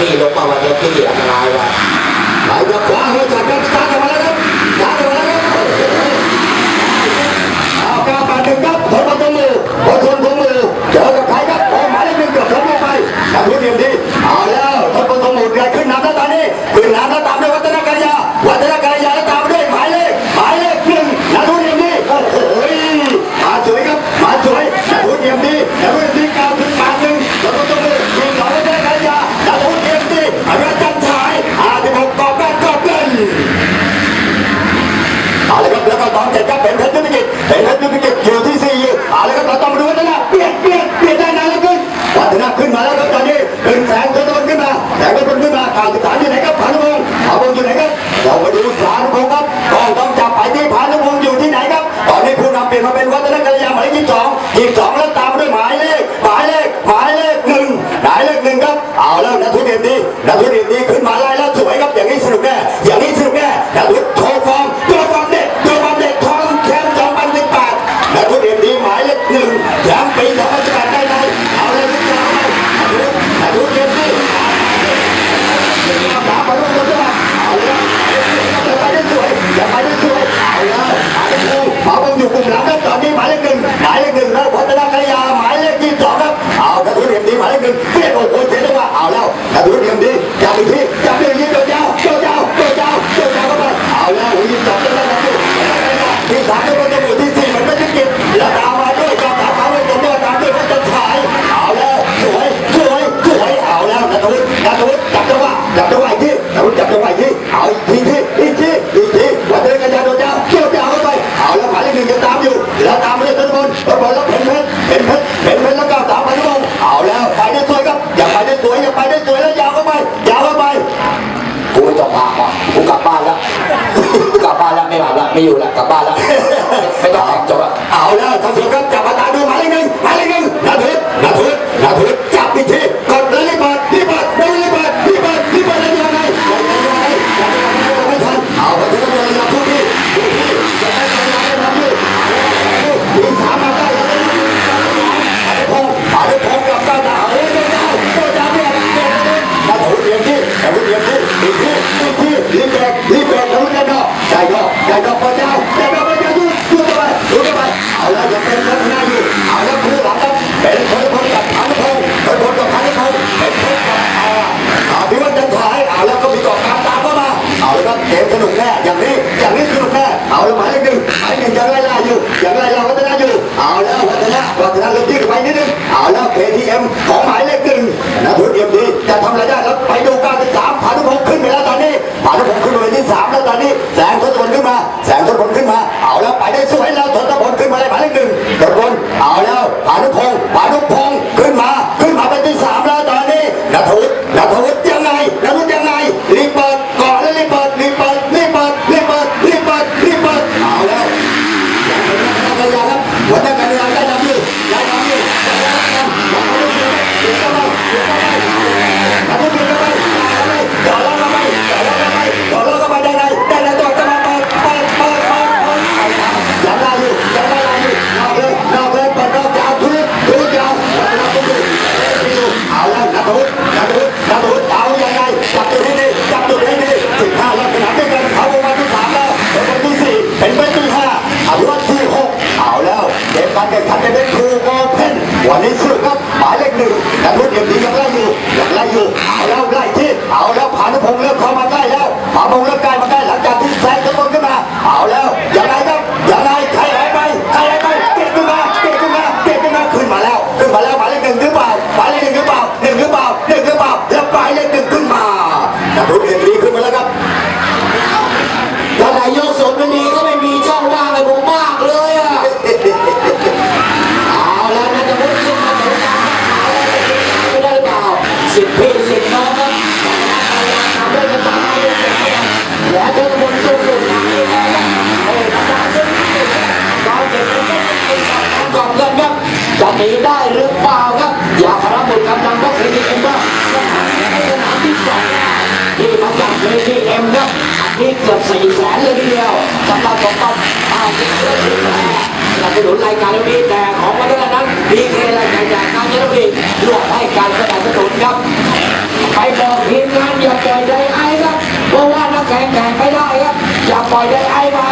ที่หลวงพาวันเดีที่เหลือทลายว่าไปกับขวาให้จากนัก ไม่อยู่ละกลับบ้านละไม่ต้องแจบล้เอาละท่านผู้ชมครับจับมาตาดูหมายเลขหนึ่งหมายเลขหนึ่งนาทีนาทีนาทีจับอีกที เกมสนุกแน่อย่างนี้อย่างนี้สนุกแน่เอาละหมายเลขหนึ่งหมายหนึ่งยังไล่ล่าอยู่อย่างไรเรล่าวัฒนะอยู่เอาแล้ววัฒนะวัฒนะเริ่มดิ้นไปนิดนึงเอาแล้วเอทีเอ็มของหมายเลขหนึ่งนะพุทธเอ็มดีจะทำอะไรได้แล้วไปดูการที่สามผานุพงศ์ขึ้นไปแล้วตอนนี้ผานุพงศ์ขึ้นไปที่สามแล้วตอนนี้แสงทศวรรษขึ้นมา การแข่งขันในเด็กทูโอเพนวันนี้เชื่อครับ สิบพี่สิบน้องครับและทุกคนทุกคนกอบเงินครัจะหนีได้หรือเปล่าครับ อย่าพระบุตกำลังต้องเรียนเอ็มบ้างที่สองที่มาจากเรนเอ็มครับนี่เกือบสี่แสนเลยทีเดียวสำหรับของต้องอาวุธเยอะแยะสนับสนุนรายการนี้แต่ของมันนี้ มีเอรายงานจากนายกรัฐมนตรีร่วมให้การสนับสนุนครับ ไปบอกทีมงานอย่าปล่อยไอ้ครับ เพราะว่านักแข่งแข่งไม่ได้ครับ อย่าปล่อยใจไอ้มา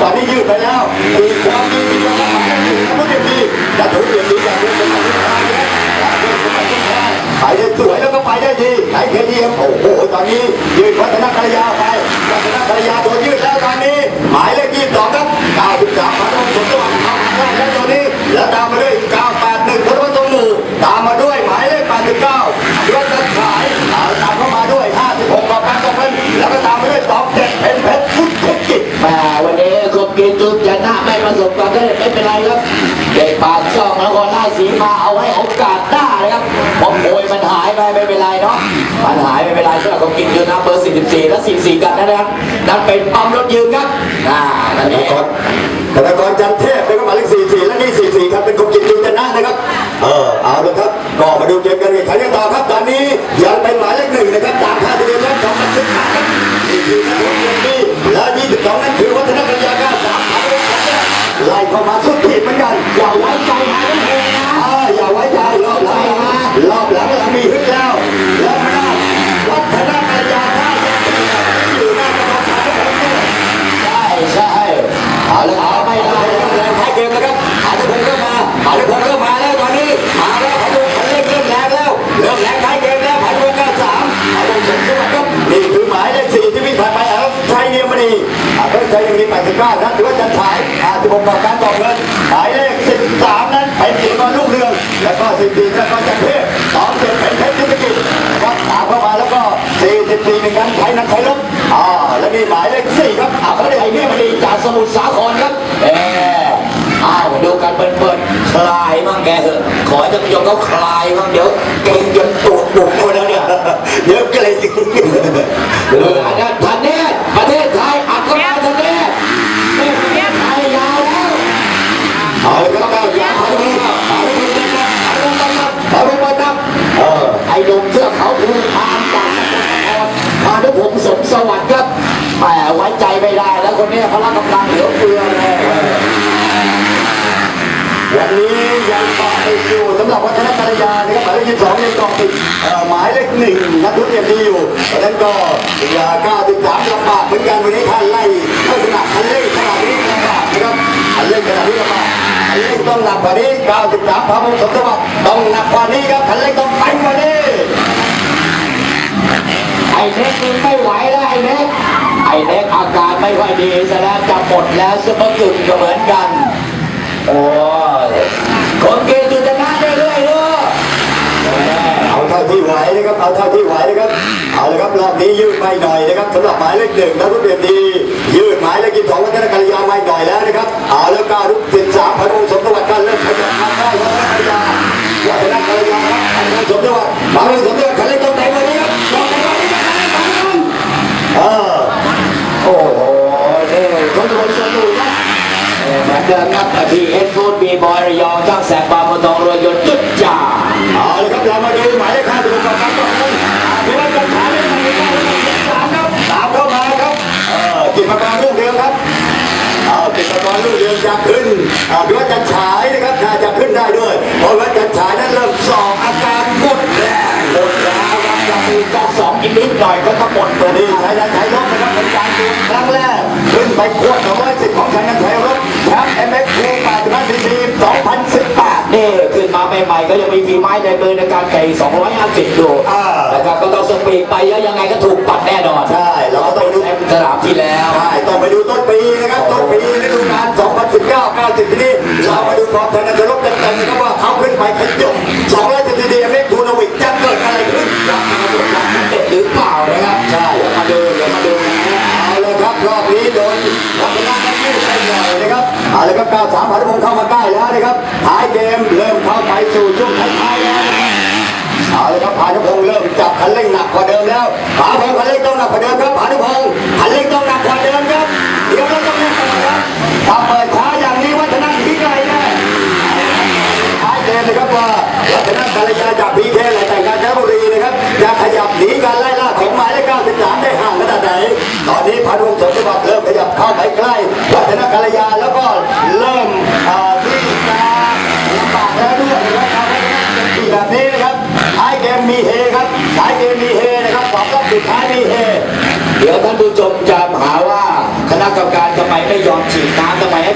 ตอนนี้ยืดไปแล้วมีความดีมีความดีทุกอย่างดีและทุกอย่างดีอย่างเดียวเป็นอะไรไปได้สวยแล้วก็ไปได้ดีไหนเคดีโอ้โหตอนนี้ยืดวัฒนกัลยาไปวัฒนกัลยาตัวยืดแล้วตอนนี้ หมายเลขยี่สิบสองครับ93พันองสมสวัสดิ์เข้ามาได้แล้วตอนนี้ แล้วตามมาด้วย981พลวัตตหมู่ตามมาด้วยหมายเลข89ยศจันฉายเอายตามเข้ามาด้วย56กับ8กับเป็นแล้วก็ตามมาด้วย2เจ็ดเป็นเพชรพุทธกิจแหม่วันนี้คมกิน จุดชนะไม่ประสบความสำเร็จไม่เป็นไรครับเด็กปากช่องแล้วก็ล่าสีมาเอาให้โอกาสหน้าเลยครับผมโอยมันหายไปไม่เป็นไรเนาะมันหายไม่เป็นไรสำหรับคมกินจุดนะเบอร์44 และ 44 กันนะครับนั่นเป็นปั๊มรถยืนครับอ่านั่นเองธนากรธนจันเทพนะครับหมายเลข44 และนี่44ครับเป็นคนกินจุนชนะนะครับเออเอาละครับก็มาดูเกมกันอีกครั้งกันต่อครับ ไอาจจะกับการต่อเงินหมายเลขสิบสามนั้นเป็นสีกรลูกเรือง แล้วก็สิบสี่แล้วก็จันเทพสองเจ็ดเป็นเพชรธุรกิจครับตามเข้ามาแล้วก็สี่สิบสี่หนึ่งนั้นไทยนันไทยลบอ่าแล้วมีหมายเลขสี่ครับอ่าเขาได้ได้ไอ้นี่มันดีจากสมุทรสาครครับเอออ้าวดูกันเปิดๆคลายมั่งแกเถอะขอให้ท่านผู้ชมเขาคลายมั่งเดี๋ยวเก่งจนตูดบุกหมดแล้วเนี่ยเยอะเกรงเอออันนั้นทันเน ล้วคนนี้พละกำลังเหลือเฟือเลยวันนี้ยังต่อไปอยู่สำหรับวัฒนกัลยานะครับหมายเลขยี่สองยังเกาะติดหมายเลขหนึ่งนักทุนยังดีอยู่เพราะฉะนั้นก็อย่าก้าวถึงสามลำบากเหมือนกันวันนี้ท่านไล่เข้าขนาดคันเร่งขนาดนี้ลำบากนะครับคันเร่งขนาดนี้ลำบากคันเร่งต้องหนักกว่านี้ก้าวถึงสามพระมงสมสวัสดิ์ต้องหนักกว่านี้ครับคันเร่งต้องไปกว่านี้ไอ้เน็กมึงไม่ไหวแล้วไอ้เน็ก ไอ้เน็กอาการไม่ค่อยดีซะแล้วจะหมดแล้วซุปเปอร์กึ่งก็เหมือนกัน โอ้คนเก่งจุดชนะได้เรื่อยๆลูกเอาเท่าที่ไหวนะครับเอาเท่าที่ไหวนะครับเอาเลยครับรอบนี้ยืดไม่หน่อยนะครับสำหรับหมายเลขหนึ่งนักรุ่นเรียดียืดหมายเลขยี่สองวัฒนกัลยาไม่หน่อยแล้วนะครับเอาแล้วก้ารุ่นสิบสามพันองค์สมสวัสดิ์กันเริ่มขยับมาได้วัฒนกัลยาวัฒนกัลยาครับพันองค์สมสวัสดิ์มาเลยสมสวัสดิ์คันเร่งต้องแต่งวันนี้ครับต้องแต่งวันนี้ครับเออ โอ้โหนี่คนคนสนุกนะ เออเหมือนเดิมครับทีเอสฟูดบีบอยระยองช่างแสงบางมะทองรวยยนต์จุดจ่าเอาเลยครับเรามาดูหมายเลขห้าสิบหกกับการต่อเงินถือว่าจะขายได้ไหมสามครับสามเข้ามาครับเออกิจกรรุ่งเรืองครับเอาติดตอนลูกเรืองจะขึ้นเอาดูว่าจะฉายนะครับน่าจะขึ้นได้ด้วยเพราะว่าจะฉายนั้นเริ่มสอบอาการหมดแรงหมดแล้วครับยังมีกองสองอีกนิดหน่อยก็ทั้งหมดตัวนี้ใช้ได้ใช้ลบนะครับเป็นการดูครั้งแรกขึ้นไปควบ210ของชัยนันไทยรบแช มป์ MX2 85 cc 2018นี่ขึ้นมาใหม่ๆก็ยังมีฝีไม้ในมือในการแข่ง250ดูอ่านะครับก็ต้องสปีดไปแล้วยังไงก็ถูกปัดแน่นอนใช่เราก็ต้องดูแอมสนามที่แล้วใช่ต้องไปดูต้นปีนะครับต้นปีฤดูกาล2019 90ที่นี่เรามาดูฟอร์มชัยนันไทยรบเต็มๆนะครับว่าเขาขึ้นไปขยม210 นับก้าสามพันธพงเข้ามาใกล้แล้วนะครับหายเกมเริ่มเข้าไปสู่ช่วงท้ายแล้วเอาเลยครับพานธพงเริ่มจับคันเร่งหนักกว่าเดิมแล้วขาพงคันเร่งต้องหนักกว่าเดิมครับ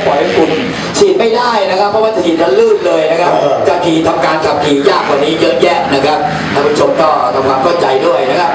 ปล่อยให้คุณฉีดไม่ได้นะครับ เพราะว่าฉีดนั้นลื่นเลยนะครับจะขี่ทำการขับขี่ยากกว่านี้เยอะแยะนะครับท่านผู้ชมก็ทำความเข้าใจด้วยนะครับ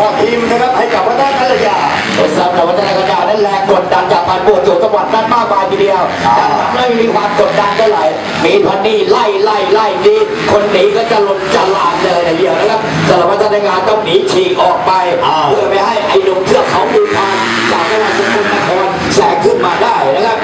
มอบทีมนะครับให้กับวัฒนกัรยาโดยสำหรับวัฒนกัรยานั้นแรงกดดันจากผ่านปวดโจทย์จังหวัดนั้นมากมายทีเดียวดังนั้นมีความกดดันเท่าไหร่มีพันนี่ไล่ไล่ไล่ดีคนหนีก็จะหล่นจะหลานเลยเดียวนะครับสำหรับวัฒนงานต้องหนีฉีกออกไปเพื่อไม่ให้ไอ้หนุ่มเทือกเขาดูพานจากจังหวัดสกลนครแสงขึ้นมาได้นะครับ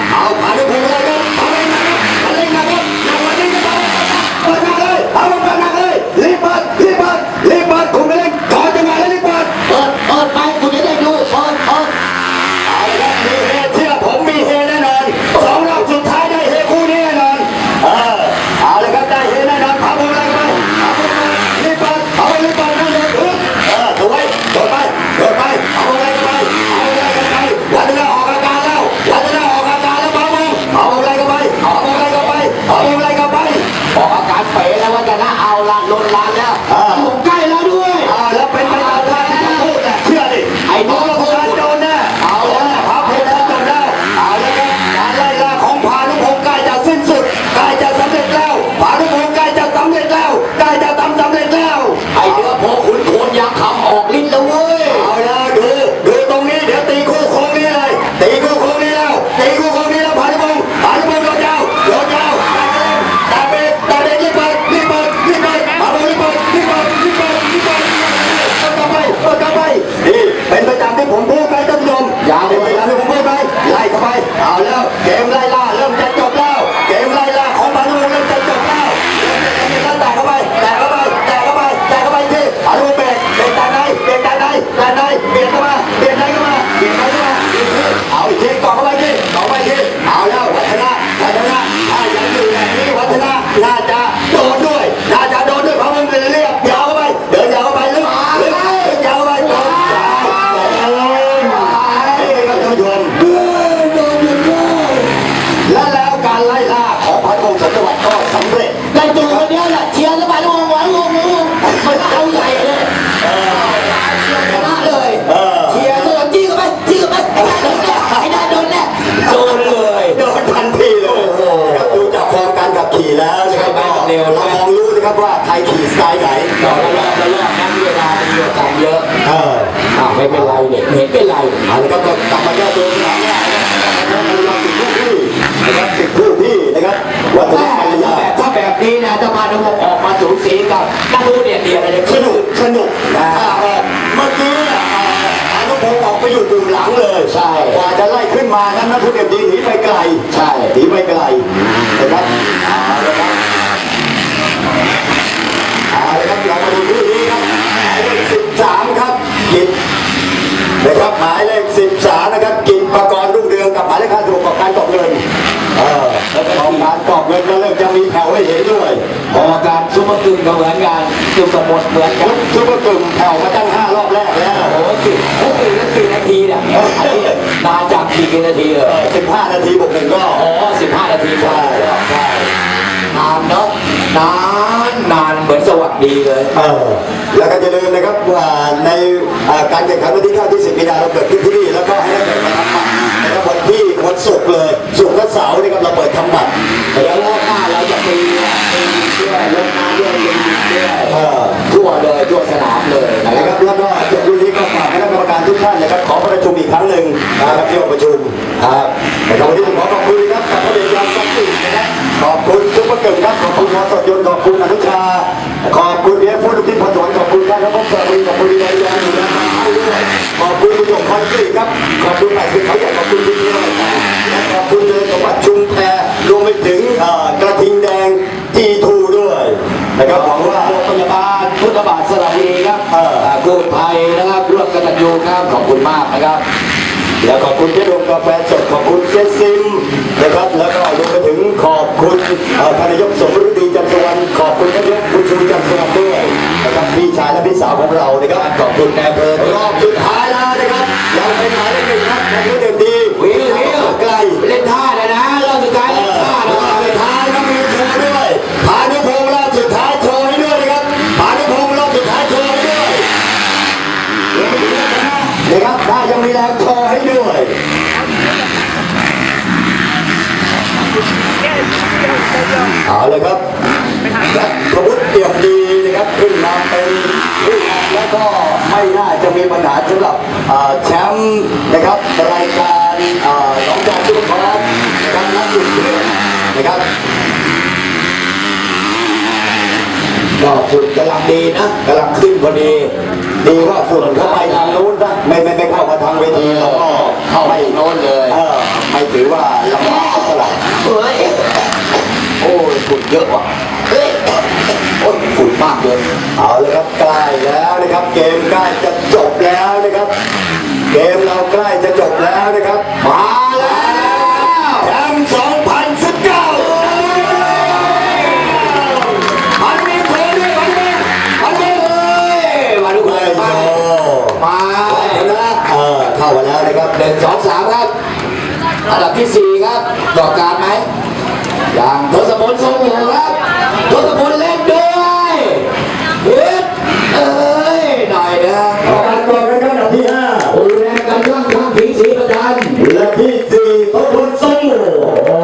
เร็วเรมองรู้นะครับว่าใครขี่สไตล์ไหนต่อเราเราเราน้กเวลาเยอะกามเยอะเอออ้าไม่เป็นไรเด็กเห็นเป็นไรเอาล้วรับก็กลับมาแก้ตัวสนามแรกนะครับเราติดคู่พี่นะครับติดคู่พี่นะครับวัฒนธรรมยถ้าแบบนี้นะจะพาน้องออกมาสูสีกับนักรู้เนี่ยเดียวอะไรสนุกสนุกนะเมื่อกี้อนุพงศ์ออกไปอยู่ดูหลังเลยใช่กว่าจะไล่ขึ้นมานั้นนักรู้เดียดดีหนีไปไกล ใช่หนีไปไกลนะครับเอาละครับ ก็เหมือนกันจุ่มกบหมดเหมือนกันจุปเร์กลุ่งแถวมาตั้งห้ารอบแรกแล้วโอ้โหกี่ทุกกี่นาทีนาทีเนี่ยนานจากกี่นาทีเลยสิบห้านาทีบวกหนึ่งก็อ๋อสิบห้านาทีใช่ใช่นานเนาะนานนานเหมือนสวัสดีเลยเออแล้วก็จะลืมนะครับว่าในการแข่งขันวันที่9ที่สิบมีนาเราเกิด จริญสมบัติชุมแพรวมไปถึงเอ่อกระทิงแดงทีทูด้วยนะครับหวังว่าโรงพยาบาลพุทธบาทสระบุรีครับเออากู้ภัยนะครับร่วมกันตันยูครับขอบคุณมากนะครับแล้วขอบคุณเจ๊ดงกาแฟสดขอบคุณเจ๊ซิมนะครับแล้วก็รวมไปถึงขอบคุณเอ่อท่านนายกสมฤดีจันทร์สวรรณขอบคุณท่านนายกบุญชูจันทร์สวรรณด้วยนะครับพี่ชายและพี่สาวของเรานะครับขอบคุณแนวเพลินรอบสุดท้ายแล้วนะครับยังเป็นหมายเลขหนึ่งครับนักเตะดีวิววิว ไกล เล่นท่าเลยนะรอบสุดท้าย เอ เล่น อ ท่าร นะ อบสุดท้ายครับมีโชว์ด้วยพานุพงศ์รอบสุดท้ายโชว์ให้ด้วยนะครับพานุพงศ์รอบสุดท้ายโชว์ให้ด้วยนะครับถ้ายังมีแรงโชว์ให้ด้วย เอาเลยครับและพระพุทธเปี่ยมดีนะครับขึ้นมาเป็นผู้นำแล้วก็ไม่น่าจะ มีปัญหาสำหรับเอ่อแชมป์นะครับรายการเอ่อน้องจอมทุกคนนะครับนักดื่มเดือนนะครับก็ฝุ่นกำลังดีนะกำลังขึ้นพอดี ดีว่าฝุ่นเข้าไปทางนู้นนะไม่ไม่ไม่เข้ามาทางเวทีแล้วก็เข้าไปโน้นเลยเออไม่ถือว่าลำบากเท่าไหร่เฮ้ยโอ้ยฝุ่นเยอะว่ะเฮ้ยโอ้ยฝุ่นมากเลยเอาเลยครับใกล้แล้วนะครับเกมใกล้จะ แล้วนะครับหนึ่งสองสามครับ อันดับที่สี่ครับต่อการไหมอย่างทศพลทรงหูครับทศพลเล่นด้วยเฮ้ยเอ้ยหน่อยนะต่อการต่อกันครับอันดับที่ห้าโอ้แรงกันร่างทั้งผีสีประจันและที่สี่ทศพลสมหมู่โอ้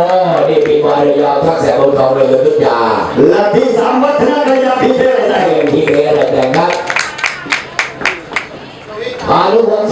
นี่ปีวายยาวทักแสงบนทองเลยทุกยาและที่สามวัฒนกยาพิเทศแต่งทีเออะไรแต่งครับมาลุพงศ์สมสวัสดิ์ครับและที่สองพัน